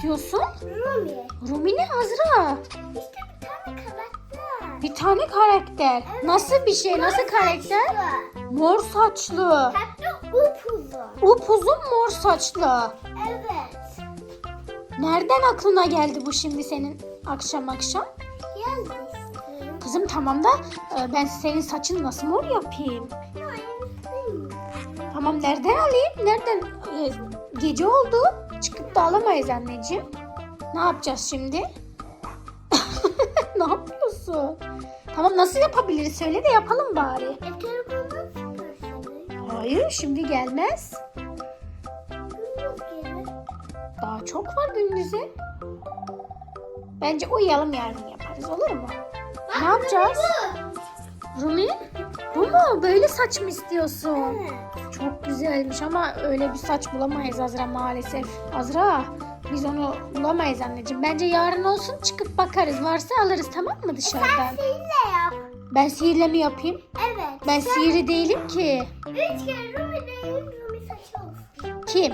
istiyorsun? Rumi. Rumi ne Azra? İşte bir tane karakter. Bir tane karakter. Nasıl bir şey? Nasıl karakter? Saçlı. Mor saçlı. Hatta upuzun. Upuzun mor saçlı. Evet. Nereden aklına geldi bu şimdi senin akşam akşam? Geldi. Kızım tamam da e, ben senin saçını nasıl mor yapayım? Hayır. Tamam nereden alayım? Nereden? E, gece oldu. Çıkıp da alamayız anneciğim. Ne yapacağız şimdi? ne yapıyorsun? Tamam nasıl yapabiliriz? Söyle de yapalım bari. E. Hayır şimdi gelmez. Daha çok var gündüze. Bence uyuyalım yarın yaparız olur mu? Ne yapacağız? Rumi? Bu mu? Böyle saç mı istiyorsun? Evet. Çok güzelmiş ama öyle bir saç bulamayız Azra maalesef. Azra biz onu bulamayız anneciğim. Bence yarın olsun çıkıp bakarız. Varsa alırız tamam mı dışarıdan? Seninle yap. Ben sihirle mi yapayım? Evet. Ben sihirli değilim ki. Üç kere Rumi değil Rumi saçı olsun. Kim?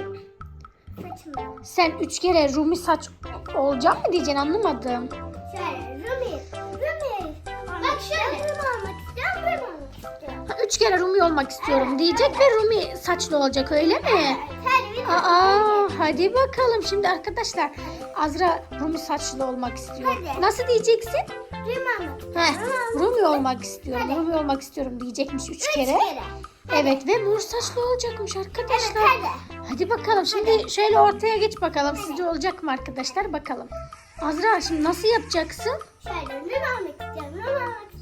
Saçımda. Sen üç kere Rumi saç olacak mı diyeceksin anlamadım. Şöyle Rumi. Rumi. Bak şöyle. Rumi üç kere Rumi olmak istiyorum diyecek ve Rumi saçlı olacak öyle mi? Aa hadi bakalım şimdi arkadaşlar. Azra Rumi saçlı olmak istiyor. Nasıl diyeceksin? Heh, Rumi olmak istiyorum. Rumi olmak istiyorum diyecekmiş üç kere. Evet ve mor saçlı olacakmış arkadaşlar. hadi. Bakalım şimdi şöyle ortaya geç bakalım. Sizce olacak mı arkadaşlar bakalım. Azra şimdi nasıl yapacaksın? Şöyle Rumi almak istiyorum. Rumi almak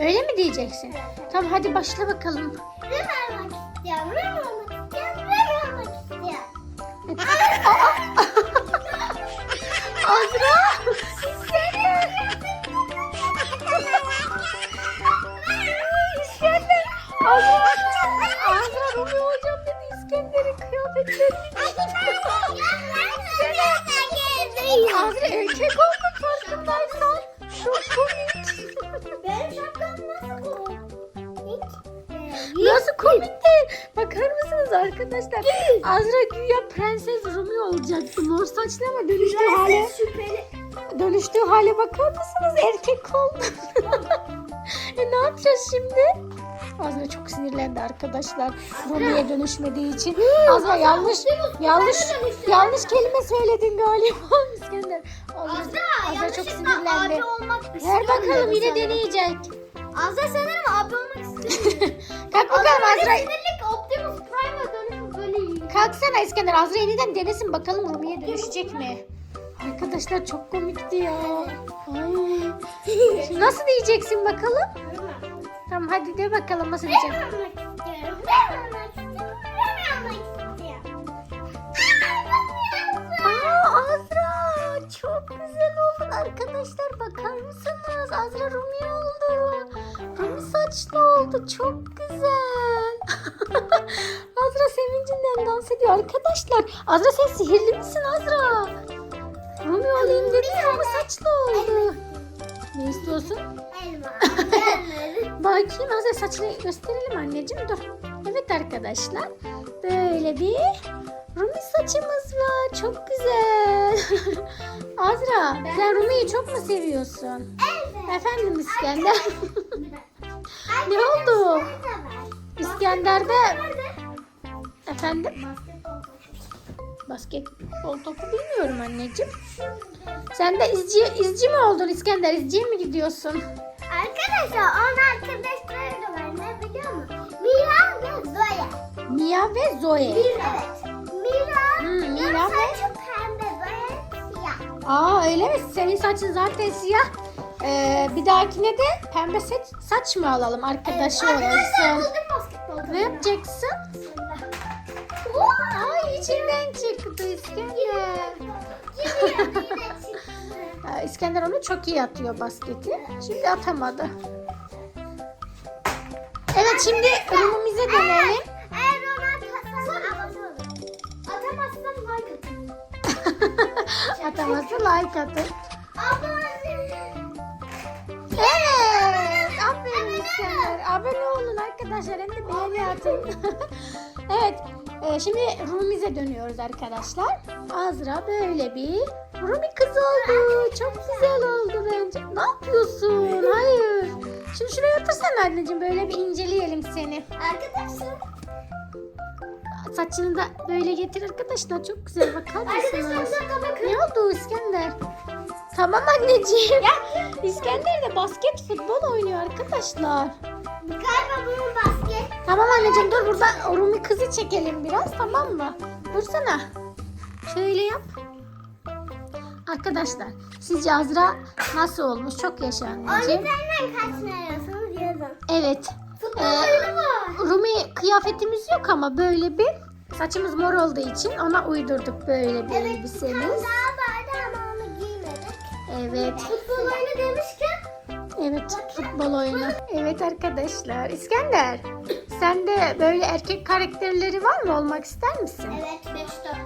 Öyle mi diyeceksin? Tamam hadi başla bakalım. Rumi almak istiyorum. Rumi almak istiyorum. Rumi almak istiyorum. Azra! İskender! Azra! Azra Rumi olacağım dedi İskender'in kıyafetlerini Azra erkek oldu farkındaysan. Çok komik. Şapkam nasıl komik? Nasıl komik değil. Bakar mısınız arkadaşlar? Azra güya Prenses Rumi olacaktı. Mor saçlı ama dönüştüğü hale. şüpheli. Dönüştüğü hale bakar mısınız? Erkek oldu. e ne yapacağız şimdi? Azra çok sinirlendi arkadaşlar. Rumi'ye dönüşmediği için. Azra yanlış yanlış yanlış kelime söyledin galiba İskender. Azra, Azra çok sinirlendi. Ver bakalım yine deneyecek. Azra sanırım abi olmak istiyorum. Kalk bakalım Azra. Sinirlik Optimus Prime'a dönüşüp böyle yiyor. Kalksana İskender. Azra yeniden denesin bakalım Rumi'ye dönüşecek mi? Arkadaşlar çok komikti ya. Ay. Şimdi nasıl diyeceksin bakalım? Tamam hadi de bakalım nasıl Ben diyeceksin. istiyorum. Ben almak istiyorum. Ben almak istiyorum. Aa Azra çok güzel oldun arkadaşlar bakar mısınız? Azra Rumi oldu. Saçlı oldu çok güzel. Azra sevincinden dans ediyor arkadaşlar. Azra sen sihirli misin Azra? Rumi olayım dedi Rumi saçlı oldu. Ne istiyorsun? Elma. Bakayım Azra saçını gösterelim anneciğim dur. Evet arkadaşlar böyle bir Rumi saçımız var. Çok güzel. Azra sen Rumi'yi çok mu seviyorsun? Evet. Efendim İskender. Ne oldu? İskender'de efendim basketbol topu bilmiyorum anneciğim. Sen de izci, izci mi oldun İskender? İzciye mi gidiyorsun? Arkadaşlar onun arkadaşları da var. Ne biliyor musun? Mira ve Zoya. Mia ve Zoe. Evet. Mira, Hmm, Mira ve- saçı pembe, Zoya siyah. Aa öyle mi? Senin saçın zaten siyah. Ee, bir dahakine de pembe saç, saç mı alalım arkadaşı Arkadaşlar olsun. buldum basketbol Ne yapacaksın? Ay içinden çıktı İskender. Ee, İskender onu çok iyi atıyor basketi. Şimdi atamadı. Evet şimdi önümüze dönelim. Eğer ona atarsan abone olun. Atamazsan like atın. Ataması like atın. Evet. Aferin İskender. Abone olun arkadaşlar. Hem de beğeni atın. evet. Ee, şimdi Rumi'ze dönüyoruz arkadaşlar. Azra böyle bir Rumi kız oldu. Çok güzel oldu bence. Ne yapıyorsun? Hayır. Şimdi şuraya otursana anneciğim. Böyle bir inceleyelim seni. Arkadaşlar. Saçını da böyle getir arkadaşlar. Çok güzel bakar Arkadaşlar bir mısınız? dakika bakın. Tamam anneciğim. İskender de basket futbol oynuyor arkadaşlar. Galiba bunun basket. Tamam anneciğim dur burada Rumi kızı çekelim biraz tamam mı? Dursana. Şöyle yap. Arkadaşlar sizce Azra nasıl olmuş? Çok yaşa Onun anneciğim. üzerinden kaç ne arıyorsanız yazın. Evet. Futbol Ee, var. Rumi kıyafetimiz yok ama böyle bir saçımız mor olduğu için ona uydurduk böyle bir Evet elbisemiz. daha Evet. Futbol oyunu demişken Evet futbol oyunu. Evet arkadaşlar. İskender sen de böyle erkek karakterleri var mı olmak ister misin? evet 5 tane.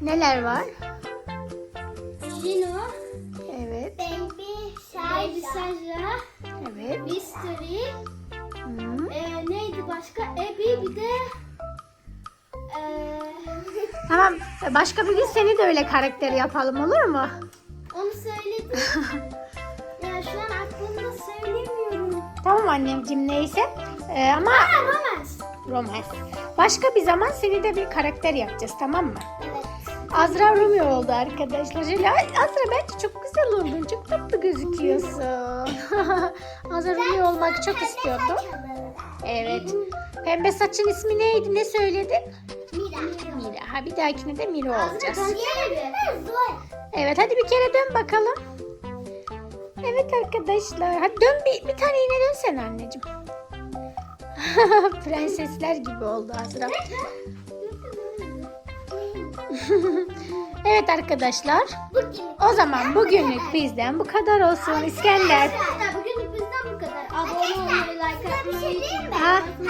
Neler var? Jino, Evet. Baby, Baby Saja, Evet. Mystery, Hı. e, neydi başka? Ebi bir de e, Tamam. Başka bir gün seni de öyle karakter yapalım olur mu? Onu söyledim. ya şu an aklımda söylemiyorum. Tamam annemciğim neyse. Ee, ama Ha Romance. romans. Başka bir zaman seni de bir karakter yapacağız tamam mı? Evet. Azra Romeo oldu arkadaşlar. Şöyle, Ay, Azra bence çok güzel oldun. Çok tatlı gözüküyorsun. Azra Romeo olmak çok istiyordum. Evet. Pembe saçın ismi neydi? Ne söyledin? Ha bir dahakine de Mira olacağız. Zoe. Evet hadi bir kere dön bakalım. Evet arkadaşlar. Hadi dön bir, bir tane yine dönsene anneciğim. Prensesler gibi oldu Azra. evet arkadaşlar. O zaman bugünlük bizden bu kadar olsun İskender. Arkadaşlar bugün bizden bu kadar. Abone olmayı, like atmayı unutmayın.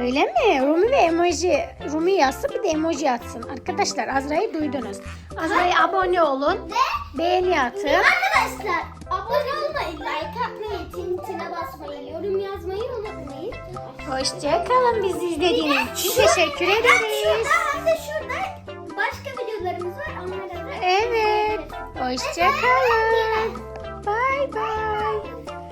Öyle mi? Rumi ve emoji. Rumi yazsın bir de emoji atsın. Arkadaşlar Azra'yı duydunuz. Azra'ya abone olun. Ve Beğeni atın. arkadaşlar abone olmayı, like atmayı, tintine basmayı, yorum yazmayı unutmayın. Hoşçakalın bizi izlediğiniz için teşekkür Hem ederiz. şurada hem de şurada başka videolarımız var. Onlara da Evet. Hoşçakalın. Bay bay.